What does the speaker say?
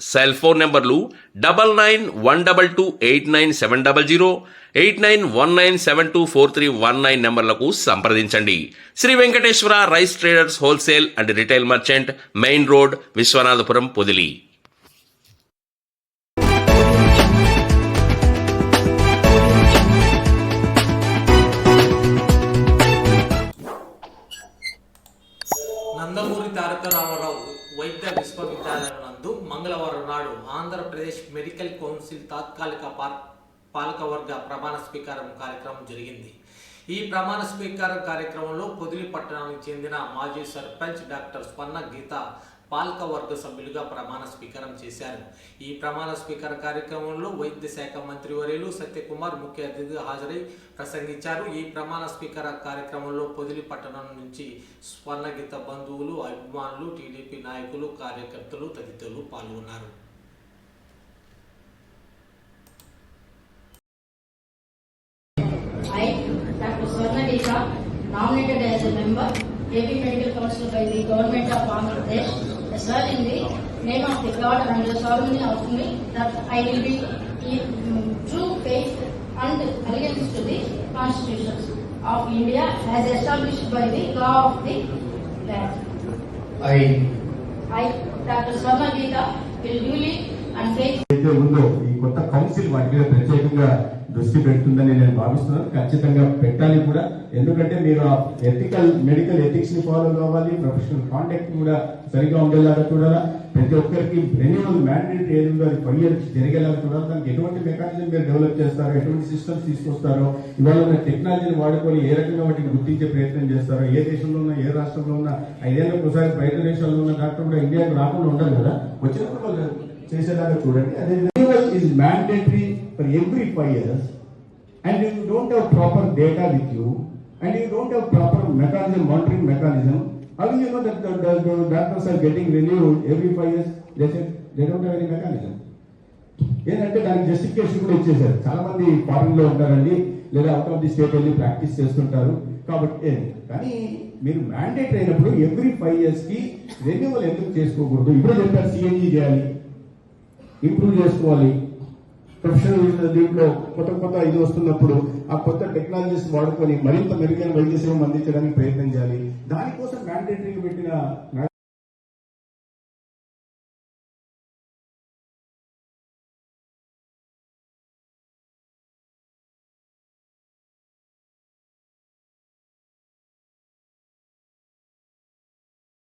cell phone నెంబర్లు double nine one double two eight nine seven double zero eight nine one nine seven two four three one nine నెంబర్లకు సంప్రదించండి. Shri Venkateswara rice traders wholesale and retail merchant main road Viswanathapuram Podili. Nandamuri Taraka Rama Rao వైద్య విశ్వవిద్యాలయం నందు మంగళవారం నాడు Andhra Pradesh medical council తాత్కాలిక పాలకవర్గ ప్రమాణ స్వీకారం కార్యక్రమం జరిగింది. ఈ ప్రమాణ స్వీకారం కార్యక్రమంలో పొదిలి పట్టణానికి చెందిన మాజీ సర్పంచ్ డాక్టర్ స్వర్ణ గీత పాలకవర్గ సభ్యులుగా ప్రమాణ స్వీకారం చేశారు. ఈ ప్రమాణ స్వీకార కార్యక్రమంలో వైద్య శాఖ మంత్రి వర్యులు సత్యకుమార్ ముఖ్య అతిథిగా హాజరై ప్రసంగించారు. ఈ ప్రమాణ స్వీకార కార్యక్రమంలో పొదిలి పట్టణం నుంచి స్వర్ణగీత బంధువులు అభిమానులు టీడీపీ నాయకులు కార్యకర్తలు తదితరులు పాల్గొన్నారు. Nominated as Swarna Gita, nominated as a member, AP Medical Council the well in the name of the God and the solemnly of me that I will be true faith and allegiance to the constitutions of India as established by the law of the land. I I, Dr. Swarna Gita, will duly ఏదైతే ఉందో ఈ కొత్త council వాటి మీద ప్రత్యేకంగా దృష్టి పెడుతుందని నేను భావిస్తున్నాను. ఖచ్చితంగా పెట్టాలి కూడా. ఎందుకంటే మీరు ఆ ఎథికల్ మెడికల్ ఎథిక్స్ని ఫాలో కావాలి. ప్రొఫెషనల్ కాంటాక్ట్ కూడా సరిగా ఉండేలాగా చూడాలా. ప్రతి ఒక్కరికి రెన్యువల్ మ్యాండేట్ ఏది ఉందో అది ఫైవ్ ఇయర్స్ జరిగేలాగా చూడాలి. దానికి ఎటువంటి మెకానిజం మీరు డెవలప్ చేస్తారో ఎటువంటి సిస్టమ్స్ తీసుకొస్తారో ఇవాళ ఉన్న టెక్నాలజీని వాడుకొని ఏ రకంగా వాటిని గుర్తించే ప్రయత్నం చేస్తారో ఏ దేశంలో ఉన్న ఏ రాష్ట్రంలో ఉన్న ఐదేళ్ళకి ఒకసారి బయట దేశాల్లో ఉన్న డాక్టర్ కూడా ఇండియాకి రాకుండా ఉండదు కదా? వచ్చినప్పుడు వాళ్ళు చేసేలాగా చూడండి. అదే renewal is mandatory for every five years and you don't have proper data with you and you don't have proper mechanism monitoring mechanism how you know that doctors are getting the every five years renewed every five years? ఏంటంటే దానికి justification కూడా ఇచ్చేసారు చాలా మంది ఫారెన్లో ఉంటారండి లేదా out of the state వెళ్ళి ప్రాక్టీస్ చేస్తుంటారు. కాబట్టి కానీ మీరు మ్యాండేట్ అయినప్పుడు ఎవ్రీ ఫైవ్ ఇయర్స్కి రెన్యువల్ ఎందుకు చేసుకోకూడదు? ఇప్పుడు చెప్పారు సిఎన్జీ చేయాలి. ఇంప్రూవ్ చేసుకోవాలి. ప్రొఫెషనల్ దీంట్లో కొత్త కొత్త ఇది వస్తున్నప్పుడు ఆ కొత్త టెక్నాలజీస్ వాడుకొని మరింత మెరుగైన వైద్య సేవలు అందించడానికి ప్రయత్నం చేయాలి. దానికోసం మ్యాండేటరీగా పెట్టిన